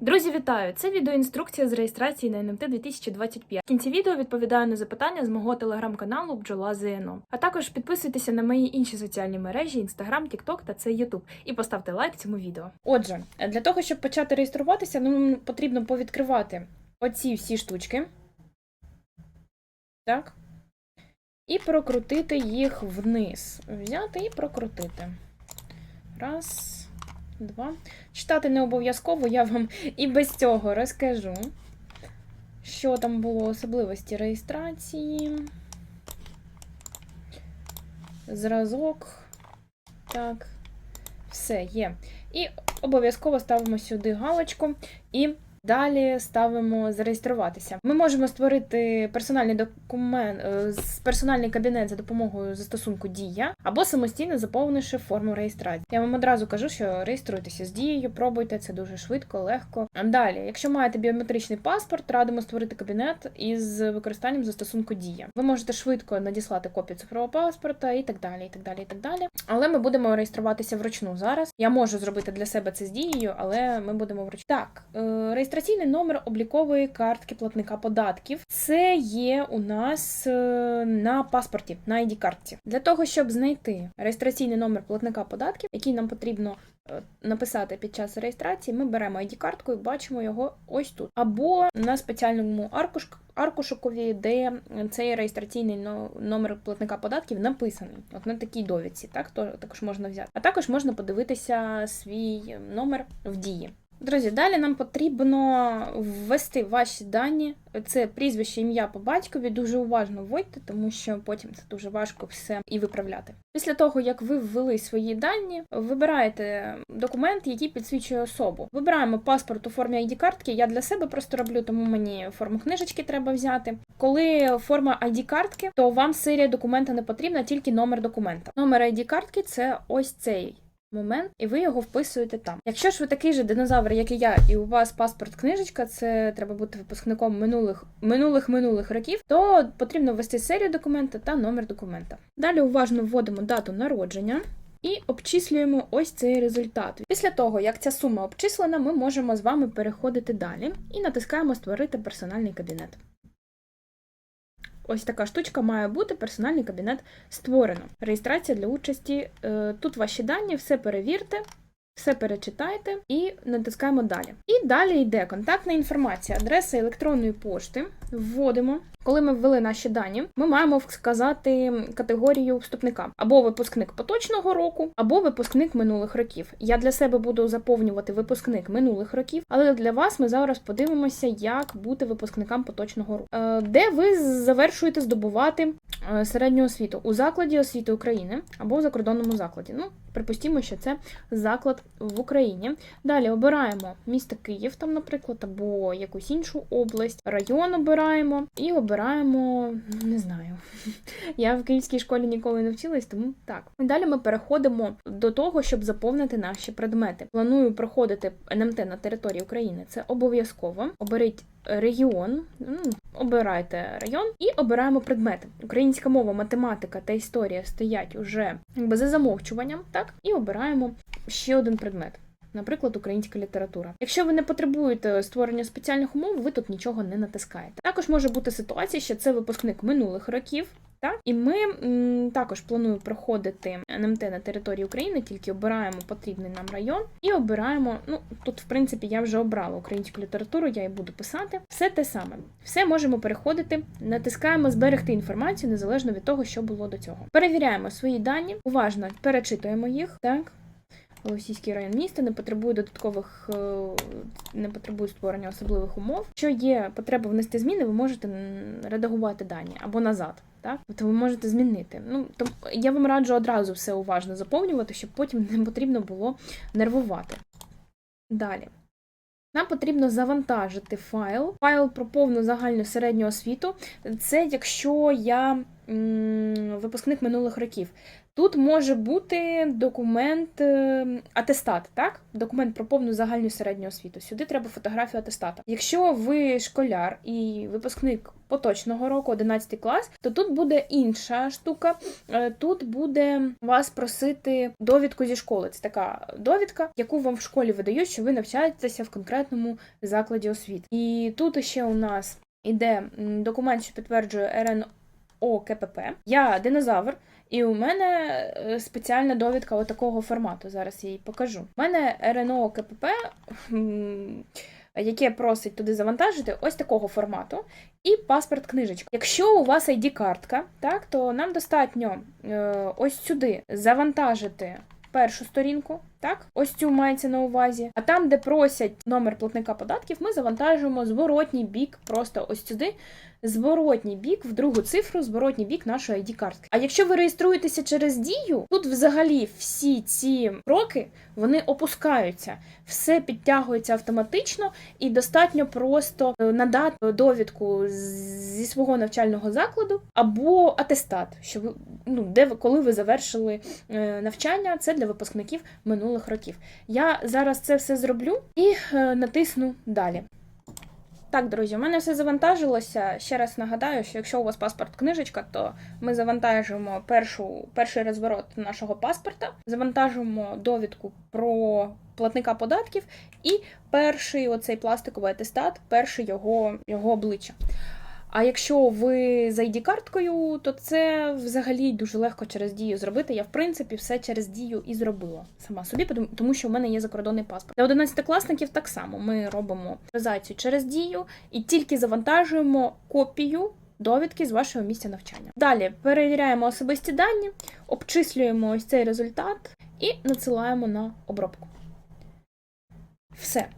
Друзі, вітаю! Це відеоінструкція з реєстрації на НМТ 2025. В кінці відео відповідаю на запитання з мого телеграм-каналу Бджола ЗНО. А також підписуйтеся на мої інші соціальні мережі Instagram, TikTok та це YouTube. І поставте лайк цьому відео. Отже, для того, щоб почати реєструватися, нам потрібно повідкривати оці всі штучки. Так. І прокрутити їх вниз. Взяти і прокрутити. Раз, два. Читати не обов'язково, я вам і без цього розкажу, що там було особливості реєстрації. Зразок. Так, все є. І обов'язково ставимо сюди галочку і далі ставимо зареєструватися. Ми можемо створити персональний документ, е, персональний кабінет за допомогою застосунку Дія або самостійно заповнивши форму реєстрації. Я вам одразу кажу, що реєструйтеся з дією, пробуйте це дуже швидко, легко. Далі, якщо маєте біометричний паспорт, радимо створити кабінет із використанням застосунку Дія. Ви можете швидко надіслати копію цифрового паспорта і так далі, і так далі, і так далі. Але ми будемо реєструватися вручну зараз. Я можу зробити для себе це з дією, але ми будемо вручну. Так, е, реєстраційний номер облікової картки платника податків. Це є у нас е, на паспорті, на id картці Для того, щоб знайти реєстраційний номер платника податків, який нам потрібно е, написати під час реєстрації, ми беремо id картку і бачимо його ось тут. Або на спеціальному аркуш, аркушикові, де цей реєстраційний номер платника податків написаний. От на такій довідці, так то також можна взяти. А також можна подивитися свій номер в дії. Друзі, далі нам потрібно ввести ваші дані. Це прізвище, ім'я по батькові. Дуже уважно вводьте, тому що потім це дуже важко все і виправляти. Після того, як ви ввели свої дані, вибираєте документ, який підсвічує особу. Вибираємо паспорт у формі id картки Я для себе просто роблю, тому мені форму книжечки треба взяти. Коли форма id картки то вам серія документа не потрібна, тільки номер документа. Номер id картки це ось цей момент, і ви його вписуєте там. Якщо ж ви такий же динозавр, як і я, і у вас паспорт книжечка, це треба бути випускником минулих минулих минулих років, то потрібно ввести серію документа та номер документа. Далі уважно вводимо дату народження. І обчислюємо ось цей результат. Після того, як ця сума обчислена, ми можемо з вами переходити далі і натискаємо Створити персональний кабінет. Ось така штучка має бути персональний кабінет створено. Реєстрація для участі. Е, Тут ваші дані, все перевірте, все перечитайте і натискаємо далі. І далі йде контактна інформація, адреса електронної пошти. Вводимо. Коли ми ввели наші дані, ми маємо вказати категорію вступника або випускник поточного року, або випускник минулих років. Я для себе буду заповнювати випускник минулих років, але для вас ми зараз подивимося, як бути випускникам поточного року, Е, де ви завершуєте здобувати е, середню освіту у закладі освіти України або в закордонному закладі. Ну, припустімо, що це заклад в Україні. Далі обираємо місто Київ, там, наприклад, або якусь іншу область, район обираємо і обираємо, не знаю. Я в київській школі ніколи не вчилась, тому так. Далі ми переходимо до того, щоб заповнити наші предмети. Планую проходити НМТ на території України. Це обов'язково. Оберіть регіон, ну, обирайте район і обираємо предмети. Українська мова, математика та історія стоять уже якби за замовчуванням, так, і обираємо ще один предмет. Наприклад, українська література. Якщо ви не потребуєте створення спеціальних умов, ви тут нічого не натискаєте. Також може бути ситуація, що це випускник минулих років. Так? І ми м, також планую проходити НМТ на території України, тільки обираємо потрібний нам район і обираємо. Ну тут, в принципі, я вже обрала українську літературу, я і буду писати. Все те саме. Все можемо переходити, натискаємо зберегти інформацію незалежно від того, що було до цього. Перевіряємо свої дані, уважно перечитуємо їх. Так. Голосійський район міста не потребує додаткових, е, не потребує створення особливих умов. Якщо є потреба внести зміни, ви можете редагувати дані або назад. Так, тобто ви можете змінити. Ну то я вам раджу одразу все уважно заповнювати, щоб потім не потрібно було нервувати. Далі. Нам потрібно завантажити файл. Файл про повну загальну середню освіту. Це якщо я м, випускник минулих років. Тут може бути документ е, атестат, так? Документ про повну загальну середню освіту. Сюди треба фотографію атестата. Якщо ви школяр і випускник поточного року, 11 клас, то тут буде інша штука. Е, Тут буде вас просити довідку зі школи. Це така довідка, яку вам в школі видають, що ви навчаєтеся в конкретному закладі освіти. І тут ще у нас іде документ, що підтверджує РНО КПП. Я динозавр. І у мене е, спеціальна довідка отакого формату. Зараз я її покажу. У мене РНО КПП, яке просить туди завантажити, ось такого формату. І паспорт книжечка. Якщо у вас ID-картка, так, то нам достатньо е, ось сюди завантажити першу сторінку. Так, ось цю мається на увазі. А там, де просять номер платника податків, ми завантажуємо зворотній бік, просто ось сюди, зворотній бік, в другу цифру, зворотній бік нашої ID-картки. А якщо ви реєструєтеся через дію, тут взагалі всі ці кроки вони опускаються, все підтягується автоматично, і достатньо просто е, надати довідку зі свого навчального закладу або атестат, що ви ну де ви коли ви завершили е, навчання. Це для випускників минулих років. Я зараз це все зроблю і е, натисну далі. Так, друзі, у мене все завантажилося. Ще раз нагадаю, що якщо у вас паспорт книжечка, то ми завантажуємо першу, перший розворот нашого паспорта, завантажуємо довідку про платника податків і перший оцей пластиковий атестат, перший його, його обличчя. А якщо ви з ID-карткою, то це взагалі дуже легко через дію зробити. Я, в принципі, все через дію і зробила сама собі, тому- що в мене є закордонний паспорт. Для 11-класників так само ми робимо авторизацію через дію і тільки завантажуємо копію. Довідки з вашого місця навчання. Далі перевіряємо особисті дані, обчислюємо ось цей результат і надсилаємо на обробку. Все.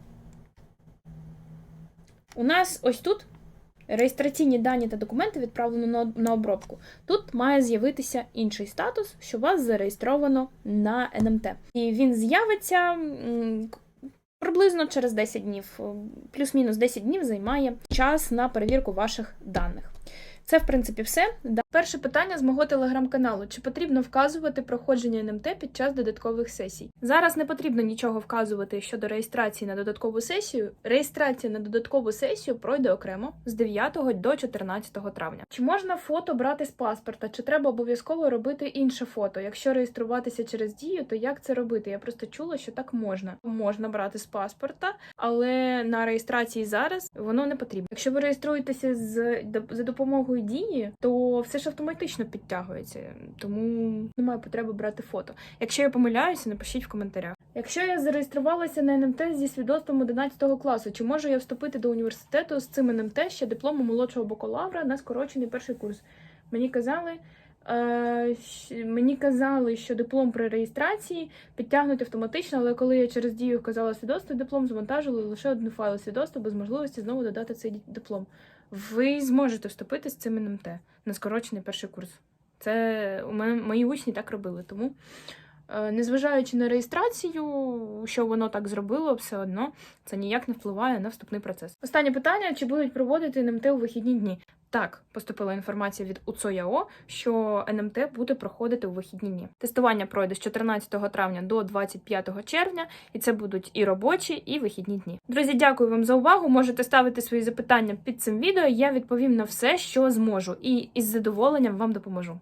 У нас ось тут реєстраційні дані та документи відправлено на, обробку. Тут має з'явитися інший статус, що вас зареєстровано на НМТ. І він з'явиться приблизно через 10 днів. Плюс-мінус 10 днів займає час на перевірку ваших даних. Це, в принципі, все. Перше питання з мого телеграм-каналу: чи потрібно вказувати проходження НМТ під час додаткових сесій? Зараз не потрібно нічого вказувати щодо реєстрації на додаткову сесію. Реєстрація на додаткову сесію пройде окремо з 9 до 14 травня. Чи можна фото брати з паспорта? Чи треба обов'язково робити інше фото? Якщо реєструватися через дію, то як це робити? Я просто чула, що так можна. Можна брати з паспорта, але на реєстрації зараз воно не потрібно. Якщо ви реєструєтеся з за допомогою дії, то все ж автоматично підтягується, тому немає потреби брати фото. Якщо я помиляюся, напишіть в коментарях. Якщо я зареєструвалася на НМТ зі свідоцтвом 11 класу, чи можу я вступити до університету з цим НМТ ще дипломом молодшого бакалавра на скорочений перший курс? Мені казали. е, Мені казали, що диплом при реєстрації підтягнуть автоматично, але коли я через дію вказала свідоцтво, диплом завантажили лише один файл свідоцтва без можливості знову додати цей диплом. Ви зможете вступити з цим НМТ на скорочений перший курс. Це у мене мої учні так робили. Тому, незважаючи на реєстрацію, що воно так зробило, все одно це ніяк не впливає на вступний процес. Останнє питання: чи будуть проводити НМТ у вихідні дні? Так, поступила інформація від УЦОЯО, що НМТ буде проходити у вихідні дні. Тестування пройде з 14 травня до 25 червня, і це будуть і робочі, і вихідні дні. Друзі, дякую вам за увагу. Можете ставити свої запитання під цим відео. Я відповім на все, що зможу, і із задоволенням вам допоможу.